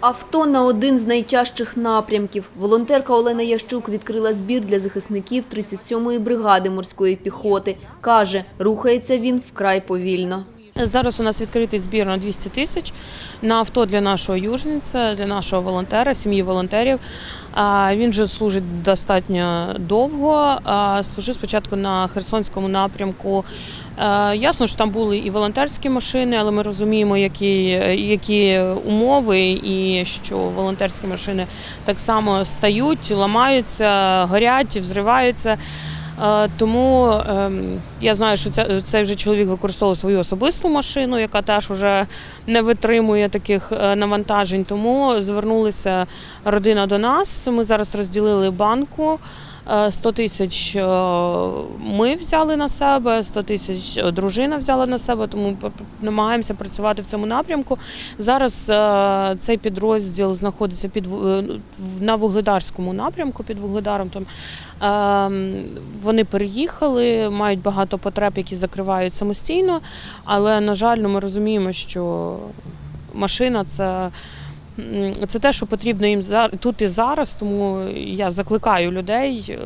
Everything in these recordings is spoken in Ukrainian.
Авто на один з найтяжчих напрямків. Волонтерка Олена Ящук відкрила збір для захисників 37-ї бригади морської піхоти. Каже, рухається він вкрай повільно. Зараз у нас відкритий збір на 200 тисяч на авто для нашого южниця, для нашого волонтера, сім'ї волонтерів. Він вже служить достатньо довго. Служив спочатку на Херсонському напрямку. Ясно, що там були і волонтерські машини, але ми розуміємо, які, які умови, і що волонтерські машини так само стають, ламаються, горять, взриваються. Е, Тому ем, я знаю, що це, цей вже чоловік використовував свою особисту машину, яка теж вже не витримує таких е, навантажень. Тому звернулася родина до нас. Ми зараз розділили банку. Е, 100 тисяч е, ми взяли на себе, 100 тисяч е, дружина взяла на себе, тому намагаємося працювати в цьому напрямку. Зараз е, цей підрозділ знаходиться під е, в- на Вугледарському напрямку, під Вугледаром. Там Ем, Вони переїхали, мають багато потреб, які закривають самостійно, але, на жаль, ну, ми розуміємо, що машина це. Це те, що потрібно їм тут і зараз, тому я закликаю людей, е,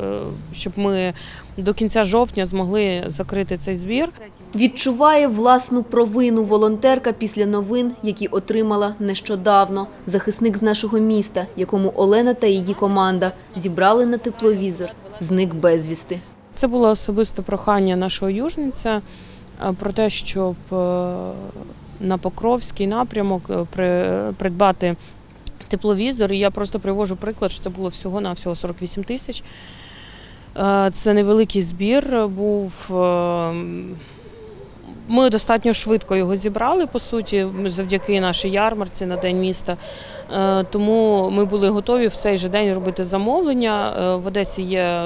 щоб ми до кінця жовтня змогли закрити цей збір. Відчуває власну провину волонтерка після новин, які отримала нещодавно. Захисник з нашого міста, якому Олена та її команда зібрали на тепловізор, зник безвісти. Це було особисте прохання нашого южниця е, про те, щоб е, на Покровський напрямок е, при- придбати тепловізор. І я просто привожу приклад, що це було всього на всього 48 тисяч. Е, Це невеликий збір був. е, Ми достатньо швидко його зібрали, по суті, завдяки нашій ярмарці на День міста. Тому ми були готові в цей же день робити замовлення. В Одесі є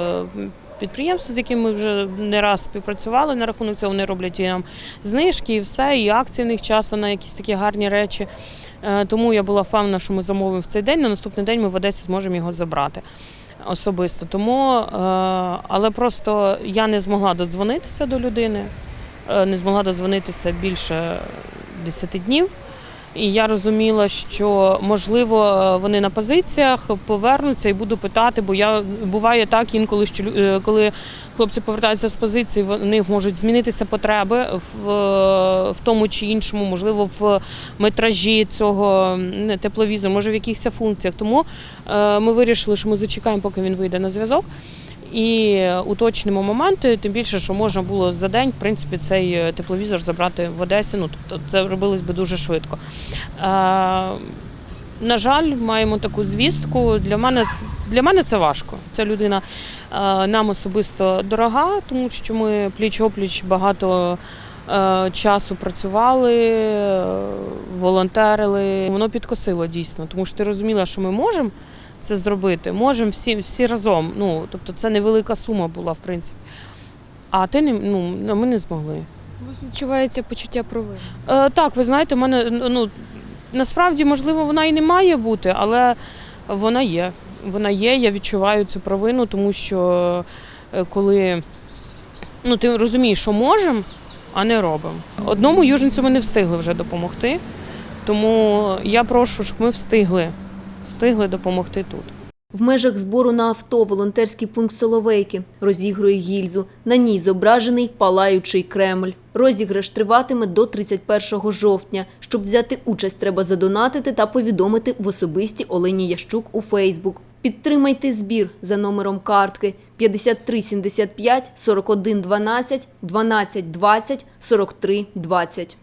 підприємство, з яким ми вже не раз співпрацювали. На рахунок цього вони роблять і нам знижки, і все, і акції в них часто на якісь такі гарні речі. Е, Тому я була впевнена, що ми замовимо в цей день. На наступний день ми в Одесі зможемо його забрати особисто. Тому, е, але просто я не змогла додзвонитися до людини, е, не змогла додзвонитися більше 10 днів. І я розуміла, що можливо е, вони на позиціях повернуться і буду питати, бо я буває так інколи, що е, коли хлопці повертаються з позиції, в них можуть змінитися потреби в, в тому чи іншому, можливо, в метражі цього тепловізору, може в якихось функціях. Тому е, ми вирішили, що ми зачекаємо, поки він вийде на зв'язок. І уточнимо моменти, тим більше, що можна було за день, в принципі, цей е, тепловізор забрати в Одесі. Ну тобто це робилось би дуже швидко. На жаль, маємо таку звістку. Для мене для мене це важко. Ця людина е, нам особисто дорога, тому що ми пліч-опліч багато. е, Часу працювали, волонтерили. Воно підкосило дійсно, тому що ти розуміла, що ми можемо це зробити. Можемо всі, всі разом. Ну, тобто це невелика сума була, в принципі. А ти не, ну, ми не змогли. У вас відчувається почуття провини. Е, так, ви знаєте, в мене ну, насправді, можливо, вона і не має бути, але вона є. Вона є, я відчуваю цю провину, тому що е, коли ну, ти розумієш, що можемо, а не робимо. Одному южницю ми не встигли вже допомогти, тому я прошу, щоб ми встигли, встигли допомогти тут. В межах збору на авто волонтерський пункт Соловейки розігрує гільзу. На ній зображений палаючий Кремль. Розіграш триватиме до 31 жовтня. Щоб взяти участь, треба задонатити та повідомити в особисті Олені Ящук у Фейсбук. Підтримайте збір за номером картки 53 75 41 12 12 20 43 20.